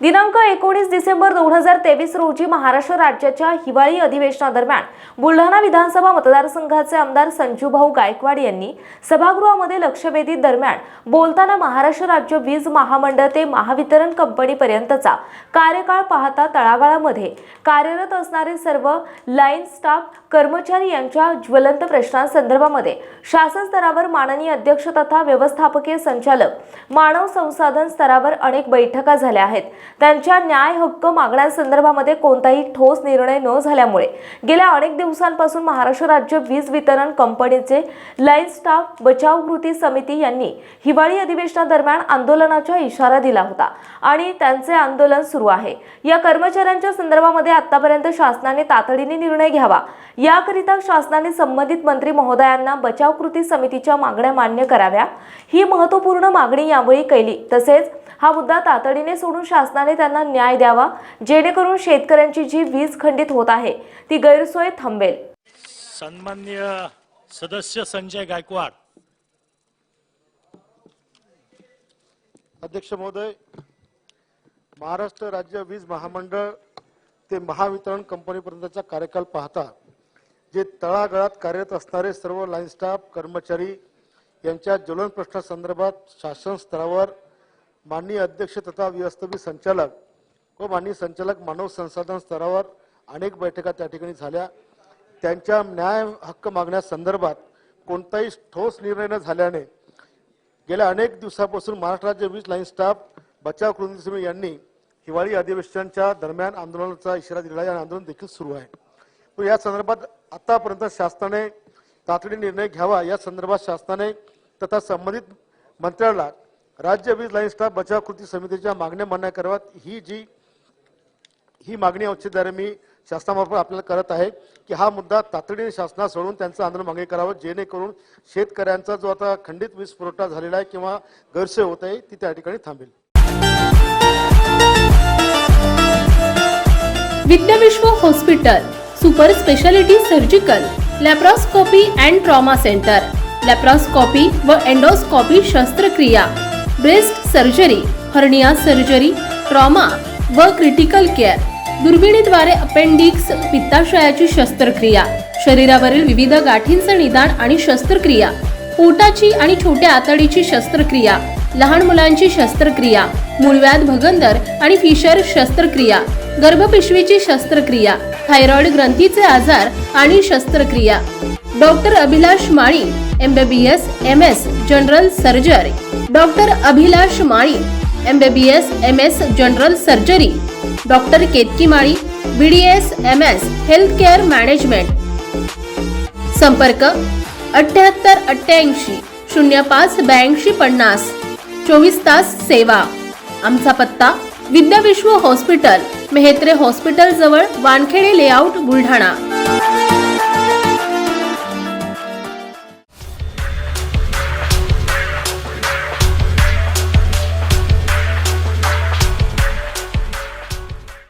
दिनांक एकोणीस डिसेंबर दोन हजार तेवीस रोजी महाराष्ट्र राज्याच्या हिवाळी अधिवेशनादरम्यान बुलढाणा विधानसभा मतदारसंघाचे आमदार संजूभाऊ गायकवाड यांनी सभागृहामध्ये लक्षवेधी दरम्यान बोलताना महाराष्ट्र राज्य वीज महामंडळ ते महावितरण कंपनीपर्यंतचा कार्यकाळ पाहता तळागाळामध्ये कार्यरत असणारे सर्व लाईन स्टाफ कर्मचारी यांच्या ज्वलंत प्रश्नांसंदर्भामध्ये शासन स्तरावर माननीय अध्यक्ष तथा व्यवस्थापकीय संचालक मानव संसाधन स्तरावर अनेक बैठका झाल्या आहेत. त्यांच्या न्याय हक्क मागण्यांसंदर्भामध्ये कोणताही ठोस निर्णय न झाल्यामुळे गेल्या अनेक दिवसांपासून महाराष्ट्र राज्य वीज वितरण कंपनीचे लाईन स्टाफ बचाव कृती समिती यांनी हिवाळी अधिवेशनादरम्यान आंदोलनाचा इशारा दिला होता आणि त्यांचे आंदोलन सुरू आहे. या कर्मचाऱ्यांच्या संदर्भामध्ये आतापर्यंत शासनाने तातडीने निर्णय घ्यावा. याकरिता शासनाने संबंधित मंत्री महोदयांना बचाव कृती समितीच्या मागण्या मान्य कराव्या. ही महत्त्वपूर्ण मागणी यावेळी केली. तसेच हा मुद्दा तातडीने सोडून शासनाने त्यांना न्याय द्यावा जेणेकरून शेतकऱ्यांची जी वीज खंडित होत आहे ती गैरसोय थांबेल. सन्मान्य सदस्य संजय गायकवाड. अध्यक्ष महोदय महाराष्ट्र राज्य वीज महामंडळ ते महावितरण कंपनीपर्यंतचा कार्यकाल पाहता जे तळागाळात कार्यरत असणारे सर्व लाईन स्टाफ कर्मचारी यांच्या ज्वलन प्रश्नासंदर्भात शासन स्तरावर माननीय अध्यक्ष तथा व्यवस्थापित संचालक व माननीय संचालक मानव संसाधन स्तरावर अनेक बैठका त्या ठिकाणी झाल्या. त्यांच्या न्याय हक्क मागण्यासंदर्भात कोणताही ठोस निर्णय न झाल्याने गेल्या अनेक दिवसापासून महाराष्ट्र राज्य वीज लाईन स्टाफ बचाव कृती समिती यांनी हिवाळी अधिवेशनाच्या दरम्यान आंदोलनाचा इशारा दिला आहे आणि आंदोलन देखील सुरू आहे. पण या संदर्भात आतापर्यंत शासनाने तातडीने निर्णय घ्यावा या संदर्भात शासनाने तथा संबंधित मंत्र्याला राज्य वीज लाईन स्टाफ बचाव कृती समितीच्या मागण्या मान्य कराव्यात ही जी ही मागणी औषधद्वारे मी शासनामार्फत आपल्याला करत आहे की हा मुद्दा तातडीने शासनात सोडून त्यांचं आंदोलन मागे करावं जेणेकरून शेतकऱ्यांचा जो आता खंडित वीज पुरवठा झालेला आहे किंवा गैरसोय होत आहे ती त्या ठिकाणी थांबेल. Vidyavishwa hospital super speciality surgical laparoscopy and trauma centre laparoscopy व एंडोस्कोपी शस्त्रक्रिया. Breast surgery hernia surgery trauma व क्रिटिकल केअर. दुर्बिणीद्वारे अपेंडिक्स पित्ताशयाची शस्त्रक्रिया शरीरावरील विविध गाठींचं निदान आणि शस्त्रक्रिया पोटाची आणि छोट्या आतडीची शस्त्रक्रिया लहान मुलांची शस्त्रक्रिया मूळव्याध भगंदर आणि फिशर शस्त्रक्रिया गर्भपिशवीची शस्त्रक्रिया थायरॉइड ग्रंथीचे आजार आणि शस्त्रक्रिया. Doctor Abhilash Mali MBBS M S general surgery. Doctor Abhilash Mali MBBS M S general surgery. Doctor Ketaki Mali B D S M S health care management. संपर्क अठ्याहत्तर अठ्ठ्याऐंशी शून्य पाच ब्याऐंशी पन्नास. चोवीस तास सेवा. आमचा पत्ता विद्याविश्व हॉस्पिटल मेहेत्रे हॉस्पिटल जवळ वानखेडे लेआउट बुलढाणा.